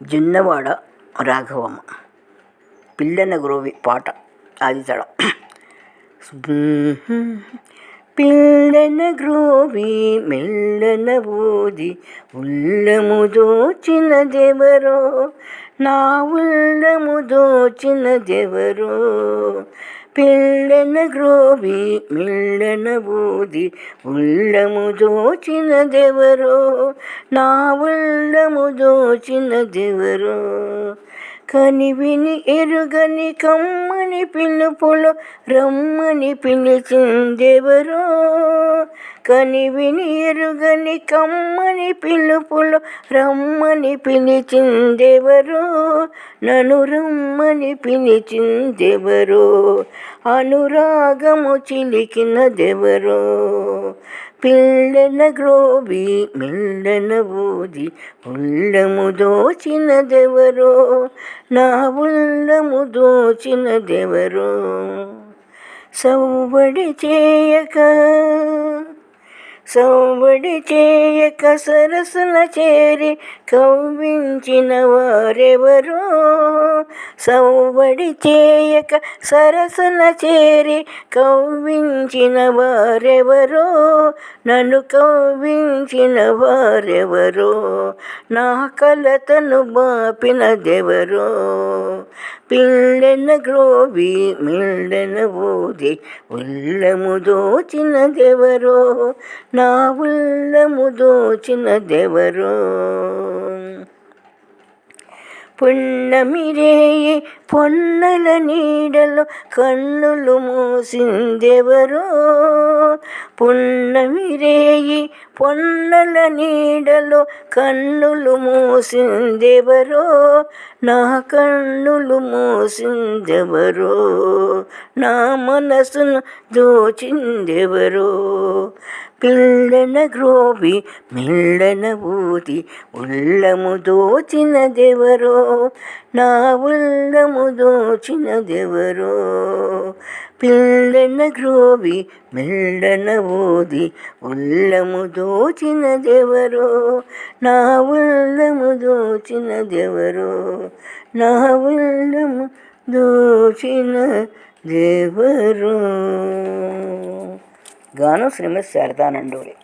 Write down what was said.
జిన్నవాడ రాఘవమ్మ పిల్లన గ్రోవి పాట ఆదితడ పిల్లన గ్రోవి మెల్లన ఊది ఉల్లము దోచినదెవరో నా ఉల్లము దోచినదెవరో పిల్లన గ్రోవి మెల్లన ఊది ఉల్లము దోచినదెవరో నా ఉల్లము దోచినదెవరో కని విని ఎరుగని కమ్మని పిలుపులో రమ్మని పిలిచిందెవరో కని విని ఎరుగని కమ్మని పిలుపులో రమ్మని పిలిచిందెవరు? నను రమ్మని పిలిచిందెవరు? అనురాగము చిలికినదెవరో? పిల్లన గ్రోవి మెల్లన ఊది ఉల్లము దోచినదెవరో? నా ఉల్లము దోచినదెవరో? సౌబడి చేయక సౌబడి చేయక సరసన చేరి కవ్వించిన వారెవరో? సౌబడి చేయక సరసన చేరి కవ్వించిన వారెవరో? నన్ను కవ్వించిన వారెవరో? నా కలతను బాపిన దెవరో? పిల్లెన గ్రోవి మిల్లెన ఊది ఉల్లము దోచినదెవరో నా ఉల్లము దోచినదెవరో పున్నమిరేయి పొన్నల నీడలో కన్నులు మూసిందెవరో. పున్నమిరేయి పొన్నల నీడలో కన్నులు మూసిందెవరో? నా కన్నులు మూసిందెవరో? నా మనసును దోచిందెవరో? పిల్లన గ్రోవి మిల్లన ఊది ఉల్లము దోచినదెవరో? నా ఉల్లము దోచినదెవరో? పిల్లన గ్రోవి మిల్లన ఊది ఉల్లము దో దోచినదెవరో నా ఉల్లము దోచినదెవరో నా ఉల్లము దోచిన దేవరో. గానం శ్రీమతి శారదానండోరి